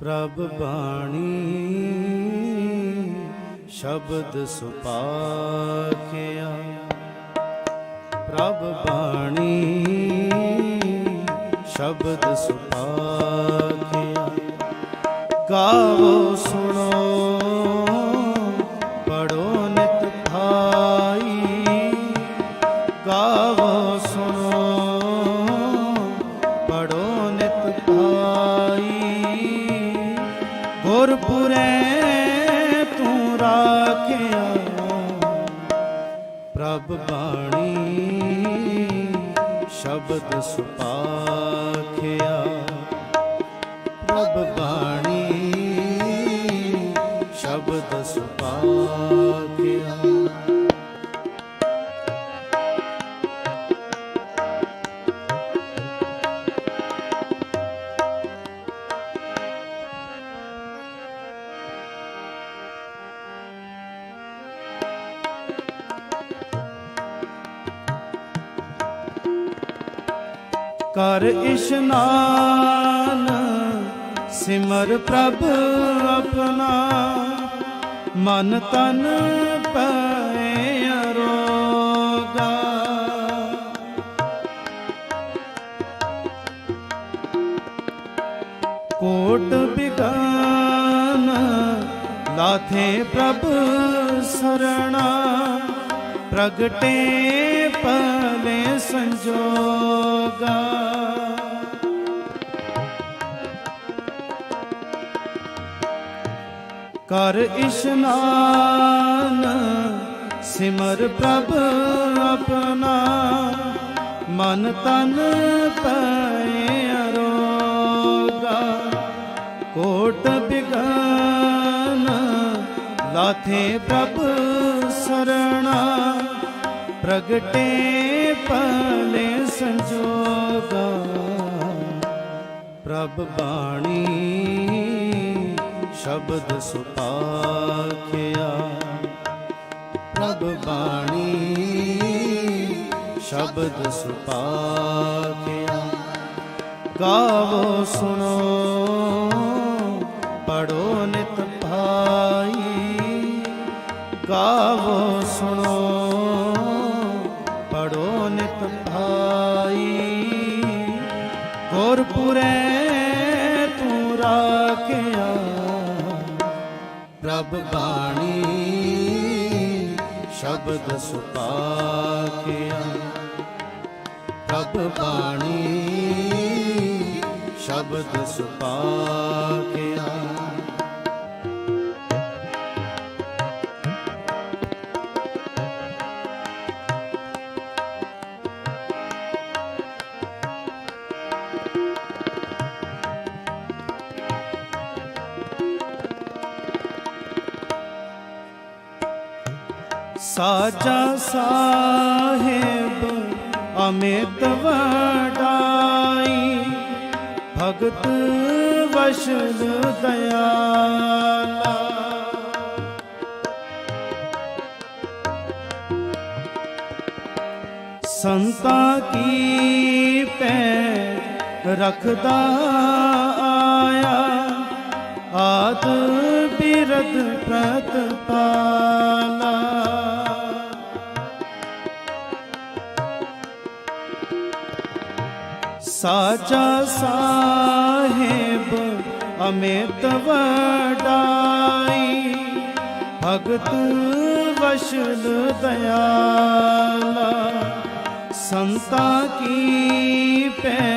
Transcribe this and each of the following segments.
ਪ੍ਰਭ ਬਾਣੀ ਸ਼ਬਦ ਸੁਪਾਖਿਆ। ਪ੍ਰਭ ਬਾਣੀ ਸ਼ਬਦ ਸੁਪਾਖਿਆ। ਗਾਵੋ ਸੁਣੋ ਪੜੋ ਨਿਤ ਭਾਈ ਗਾ ਸ਼ਬਦ ਸੁਪਾਖਿਆ। ਕਰ ਇਸ਼ਨਾਨ, ਸਿਮਰ ਪ੍ਰਭ ਆਪਣਾ। ਮਨ ਤਨ ਪਏ ਅਰੋਗਾ। ਕੋਟ ਬਿਗਾਨ, ਲਾਥੇ ਪ੍ਰਭ ਸਰਣਾ। ਪ੍ਰਗਟੇ ਸੰਜੋਗਾ। ਕਰ ਇਸ਼ਨਾਨ ਸਿਮਰ ਪ੍ਰਭ ਆਪਣਾ, ਮਨ ਤਨ ਪਏ ਅਰੋਗਾ। ਕੋਟ ਬਿਗਨ, ਲਾਥੇ ਪ੍ਰਭ ਸਰਣਾ। ਪ੍ਰਗਟੇ ਪਲੇ ਸੰਜੋਗਾ। ਪ੍ਰਭ ਬਾਣੀ ਸ਼ਬਦ ਸੁਪਾਖਿਆ। ਪ੍ਰਭ ਬਾਣੀ ਸ਼ਬਦ ਸੁਪਾਖਿਆ। ਗਾਵੋ ਸੁਣੋ ਪ੍ਰਭ ਬਾਣੀ ਸ਼ਬਦ ਸੁਪਾਖਿਆ ਪ੍ਰਭ ਬਾਣੀ ਸ਼ਬਦ ਸੁਪਾਖਿਆ ਸਾਜਾ ਸਾਹਿਬ, ਅਮਿਤ ਵਡਾਈ। ਭਗਤ ਵਸ਼ਲ ਦਇਆਲਾ। ਸੰਤਾਂ ਕੀ ਪੈ ਰਖਦਾ ਆਇਆ? ਆਦ ਬਿਰਦ ਪ੍ਰਤਪਾਲਾ। ਸਾਚਾ ਸਾਹਿਬ ਅਮਿਤ ਵਡਾਈ ਭਗਤ ਵਸ਼ਲ ਦਇਆਲਾ ਸੰਤਾ ਕੀ ਪੈ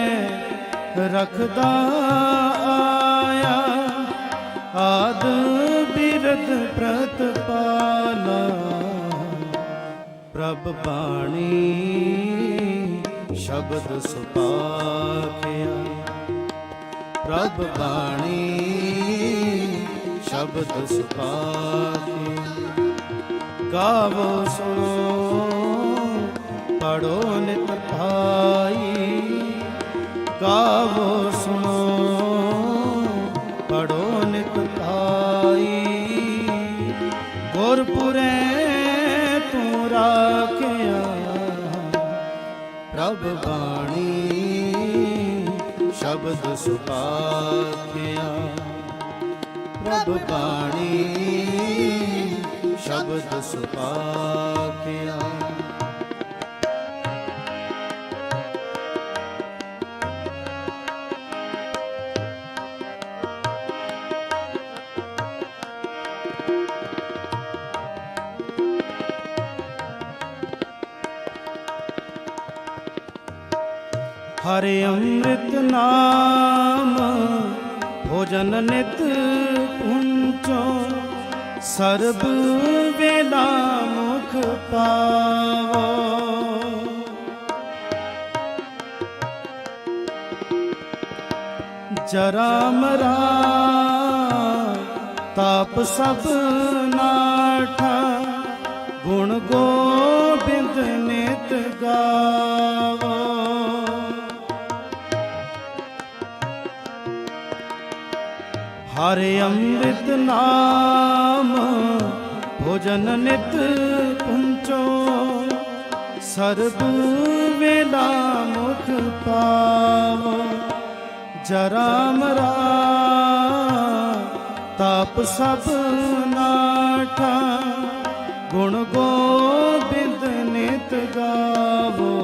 ਰਖਦਾ ਆਇਆ ਆਦ ਬਿਰਦ ਪ੍ਰਤਪਾਲਾ ਪ੍ਰਭ ਬਾਣੀ ਸ਼ਬਦ ਸੁਪਾਖਿਆ। ਪ੍ਰਭ ਬਾਣੀ ਸ਼ਬਦ ਸੁਪਾਖਿਆ। ਗਾਵੋ ਸੁਣੋ ਪੜੋ ਨਿਤ ਭਾਈ। ਗਾਵੋ ਸੁਣੋ ਪ੍ਰਭ ਸੁਪਾਖਿਆ। ਪ੍ਰਭ ਬਾਣੀ ਸ਼ਬਦ ਸੁਪਾਖਿਆ। ਹਰਿ ਅੰਮ੍ਰਿਤ ਨਾਮ, ਭੋਜਨ ਨਿਤ ਪੁੰਚੋ, ਸਰਬ ਵੇਲਾ ਮੁਖ ਪਾਵੋ। ਜਰਾ ਮਰਾ, ਤਾਪ ਸਭ ਨਾਠਾ, ਗੁਣ ਗੋਬਿੰਦ ਨਿਤ ਗਾਵੋ। ਹਰਿ ਅੰਮ੍ਰਿਤ ਨਾਮ, ਭੋਜਨ ਨਿਤ ਪੁੰਚੋ। ਸਰਬ ਵੇਲਾ ਮੁਖ ਪਾਵੋ, ਜਰਾ ਮਰਾ, ਤਾਪ ਸਭ ਨਾਠਾ। ਗੁਣ ਗੋਬਿੰਦ ਨਿਤ ਗਾਵੋ,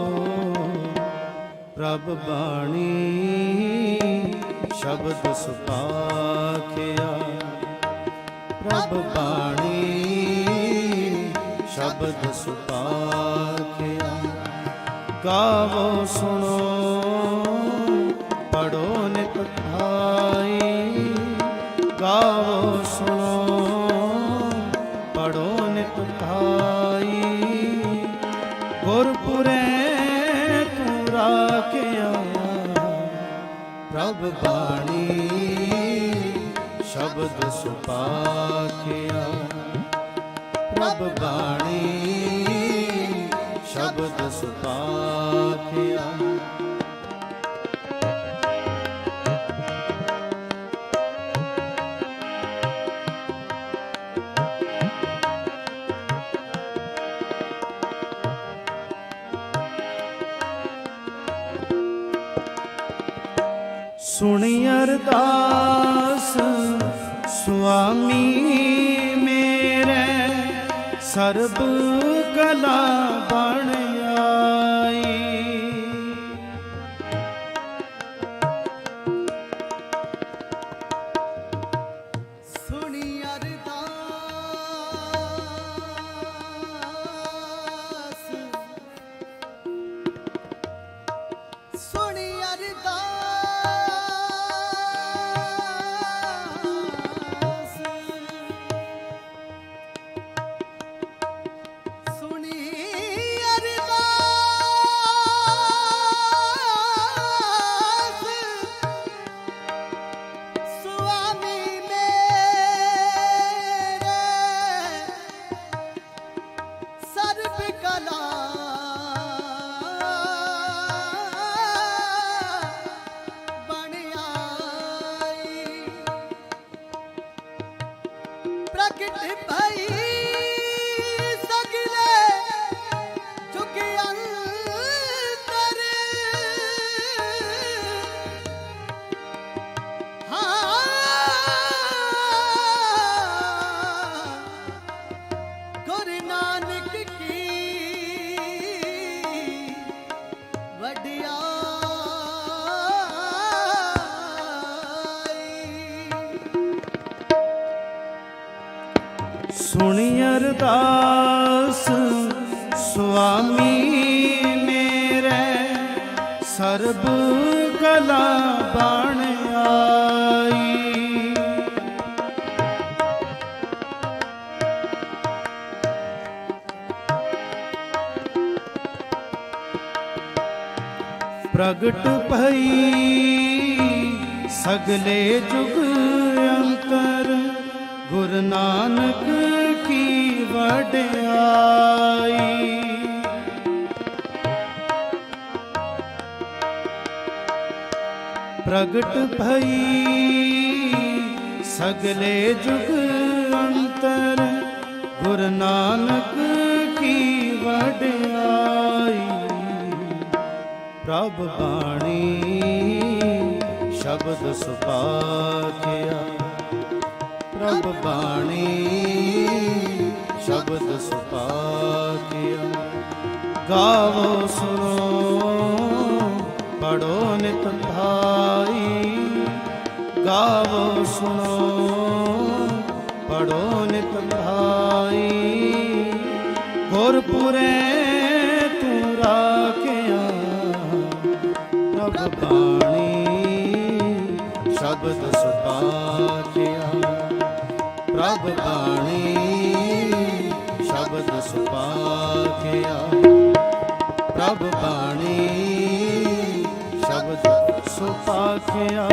ਪ੍ਰਭ ਬਾਣੀ ਸ਼ਬਦ ਸੁਪਾਖਿਆ। ਪ੍ਰਭ ਬਾਣੀ, ਸ਼ਬਦ ਸੁਪਾਖਿਆ। ਗਾਵੋ, ਸੁਣੋ, ਪੜੋ ਨਿਤ ਖਾਈ ਗਾਵੋ, ਸੁਣੋ, ਪੜੋ ਨਿਤ ਖਾਈ ਗੁਰਪੁਰੇ ਪ੍ਰਭ ਬਾਣੀ ਸ਼ਬਦ ਸੁਪਾਖਿਆ। ਪ੍ਰਭ ਬਾਣੀ ਸ਼ਬਦ ਸੁਪਾਖਿਆ। ਸੁਣੀ ਅਰਦਾਸ ਸੁਆਮੀ ਮੇਰੇ ਸਰਬ ਕਲਾ ਬਣ ਪ੍ਰਗਟ ਭਈ। ਸੁਣੀ ਸੁਆਮੀ ਮੇਰੇ ਸਰਬ ਕਲਾ ਬਣ ਆਈ। ਪ੍ਰਗਟ ਭਈ ਸਗਲੇ ਜੁਗ ਅੰਤਰ ਗੁਰ ਨਾਨਕ ਕੀ ਵਡਿਆਈ ਪ੍ਰਗਟ ਭਈ ਸਗਲੇ ਜੁਗ ਅੰਤਰ ਗੁਰ ਨਾਨਕ ਕੀ ਵਡਿਆਈ ਪ੍ਰਭ ਬਾਣੀ ਸ਼ਬਦ ਸੁਪਾਖਿਆ। ਪ੍ਰਭ ਬਾਣੀ ਗਾਵੋ ਸੁਣੋ, ਪੜੋ ਨਿਤ ਭਾਈ। ਗਾਵੋ ਸੁਣੋ, ਪੜੋ ਨਿਤ ਭਾਈ। ਗੁਰਪੁਰੇ ਤੂੰ ਰਾਖਿਆ, ਪ੍ਰਭ ਬਾਣੀ ਸ਼ਬਦ ਸੁਪਾਕਿਆ ਪ੍ਰਭ ਬਾਣੀ ਸ਼ਬਦ ਸੁਪਾਕਿਆ ਪ੍ਰਭ ਬਾਣੀ ਸ਼ਬਦ ਸੁਪਾਕਿਆ